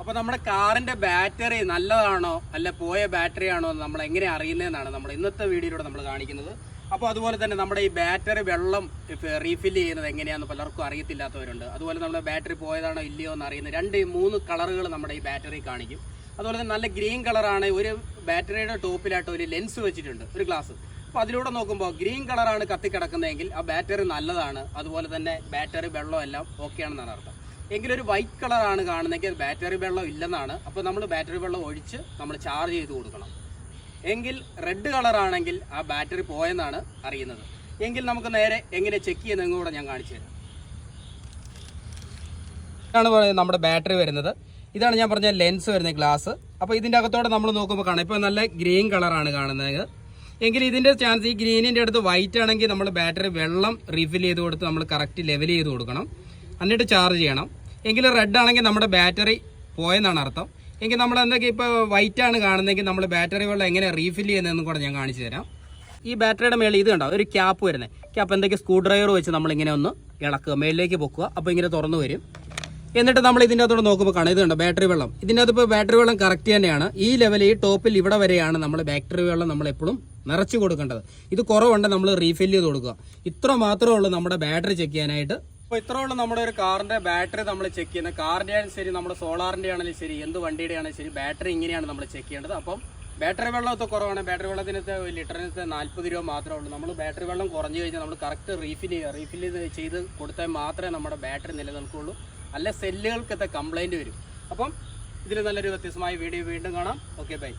അപ്പോൾ നമ്മുടെ കാറിന്റെ ബാറ്ററി നല്ലതാണോ അല്ല പോയ ബാറ്ററി ആണോ എന്ന് നമ്മൾ എങ്ങനെ അറിയുന്നതെന്നാണ് നമ്മൾ ഇന്നത്തെ വീഡിയോയിലൂടെ നമ്മൾ കാണിക്കുന്നത്. അപ്പോൾ അതുപോലെ തന്നെ നമ്മുടെ ഈ ബാറ്ററി വെള്ളം റീഫിൽ ചെയ്യുന്നത് എങ്ങനെയാണെന്ന് പലർക്കും അറിയത്തില്ലാത്തവരുണ്ട്. അതുപോലെ നമ്മുടെ ബാറ്ററി പോയതാണോ ഇല്ലയോ എന്ന് അറിയുന്ന രണ്ട് മൂന്ന് കളറുകൾ നമ്മുടെ ഈ ബാറ്ററി കാണിക്കും. അതുപോലെ തന്നെ നല്ല ഗ്രീൻ കളറാണ് ഒരു ബാറ്ററിയുടെ ടോപ്പിലായിട്ട് ഒരു ലെൻസ് വെച്ചിട്ടുണ്ട് ഒരു ഗ്ലാസ്. അപ്പോൾ അതിലൂടെ നോക്കുമ്പോൾ ഗ്രീൻ കളറാണ് കത്തിക്കിടക്കുന്നതെങ്കിൽ ആ ബാറ്ററി നല്ലതാണ്. അതുപോലെ തന്നെ ബാറ്ററി വെള്ളം എല്ലാം ഓക്കെ ആണെന്നാണ് അർത്ഥം. എങ്കിലൊരു വൈറ്റ് കളറാണ് കാണുന്നതെങ്കിൽ ബാറ്ററി വെള്ളം ഇല്ലെന്നാണ്. അപ്പോൾ നമ്മൾ ബാറ്ററി വെള്ളം ഒഴിച്ച് നമ്മൾ ചാർജ് ചെയ്ത് കൊടുക്കണം. എങ്കിൽ റെഡ് കളറാണെങ്കിൽ ആ ബാറ്ററി പോയെന്നാണ് അറിയുന്നത്. എങ്കിൽ നമുക്ക് നേരെ എങ്ങനെ ചെക്ക് ചെയ്യുന്നതെന്ന് കൂടെ ഞാൻ കാണിച്ചു തരാം. ഇതാണ് പറയുന്നത് നമ്മുടെ ബാറ്ററി വരുന്നത്. ഇതാണ് ഞാൻ പറഞ്ഞ ലെൻസ് വരുന്ന ഗ്ലാസ് അപ്പോൾ ഇതിന്റെ അകത്തോടെ നമ്മൾ നോക്കുമ്പോൾ കാണാം. ഇപ്പോൾ നല്ല ഗ്രീൻ കളറാണ് കാണുന്നത്. എങ്കിൽ ഇതിന്റെ ചാൻസ് ഈ ഗ്രീനിന്റെ അടുത്ത് വൈറ്റ് ആണെങ്കിൽ നമ്മൾ ബാറ്ററി വെള്ളം റീഫിൽ ചെയ്ത് കൊടുത്ത് നമ്മൾ കറക്റ്റ് ലെവൽ ചെയ്ത് കൊടുക്കണം. എന്നിട്ട് ചാർജ് ചെയ്യണം. എങ്കിൽ റെഡ് ആണെങ്കിൽ നമ്മുടെ ബാറ്ററി പോയെന്നാണ് അർത്ഥം. എങ്കിൽ നമ്മൾ എന്തൊക്കെ ഇപ്പോൾ വൈറ്റ് ആണ് കാണുന്നതെങ്കിൽ നമ്മൾ ബാറ്ററി വെള്ളം എങ്ങനെ റീഫിൽ ചെയ്യുന്നതെന്നും കൂടെ ഞാൻ കാണിച്ചു തരാം. ഈ ബാറ്ററിയുടെ മേളിൽ ഇത് കണ്ടോ? ഒരു ക്യാപ്പ് വരുന്നത് ക്യാപ്പ് എന്തൊക്കെ സ്ക്രൂ ഡ്രൈവർ വെച്ച് നമ്മളിങ്ങനെ ഒന്ന് ഇളക്കുക. മേളിലേക്ക് പൊക്കുക. അപ്പോൾ ഇങ്ങനെ തുറന്നു വരും. എന്നിട്ട് നമ്മൾ ഇതിന്റെ അകത്തോടെ നോക്കുമ്പോൾ കാണാം. ഇത് കണ്ടോ? ബാറ്ററി വെള്ളം. ഇതിന്റെ അകത്ത് ഇപ്പോൾ ബാറ്ററി വെള്ളം കറക്റ്റ് തന്നെയാണ്. ഈ ലെവലിൽ ഈ ടോപ്പിൽ ഇവിടെ വരെയാണ് നമ്മൾ ബാറ്ററി വെള്ളം നമ്മൾ എപ്പോഴും നിറച്ച് കൊടുക്കേണ്ടത്. ഇത് കുറവുണ്ട് നമ്മൾ റീഫിൽ ചെയ്ത് കൊടുക്കുക. ഇത്ര മാത്രമേ ഉള്ളൂ നമ്മുടെ ബാറ്ററി ചെക്ക് ചെയ്യാനായിട്ട് അപ്പോൾ ഉള്ള നമ്മുടെ ഒരു കാറിന്റെ ബാറ്ററി നമ്മൾ ചെക്ക് ചെയ്യുന്നത്. കാറിന്റെ ആണെങ്കിലും ശരി നമ്മുടെ സോളാറിന്റെ ആണെങ്കിലും ശരി എന്ത് വണ്ടിയുടെ ആണെങ്കിലും ശരി ബാറ്ററി ഇങ്ങനെയാണ് നമ്മൾ ചെക്ക് ചെയ്യേണ്ടത്. അപ്പം ബാറ്ററി വെള്ളമൊക്കെ കുറവാണ്. ബാറ്ററി വെള്ളത്തിനകത്ത് ലിറ്ററിനകത്ത് നാൽപ്പത് രൂപ മാത്രമേ ഉള്ളൂ. നമ്മൾ ബാറ്ററി വെള്ളം കുറഞ്ഞു കഴിഞ്ഞാൽ നമ്മൾ കറക്റ്റ് റീഫിൽ ചെയ്യുക റീഫിൽ ചെയ്ത് കൊടുത്താൽ മാത്രമേ നമ്മുടെ ബാറ്ററി നിലനിൽക്കുള്ളൂ. അല്ല സെല്ലുകൾക്കത്തെ കംപ്ലൈന്റ് വരും. അപ്പം ഇതിൽ നല്ലൊരു വ്യത്യസ്തമായ വീഡിയോ വീണ്ടും കാണാം. Okay bye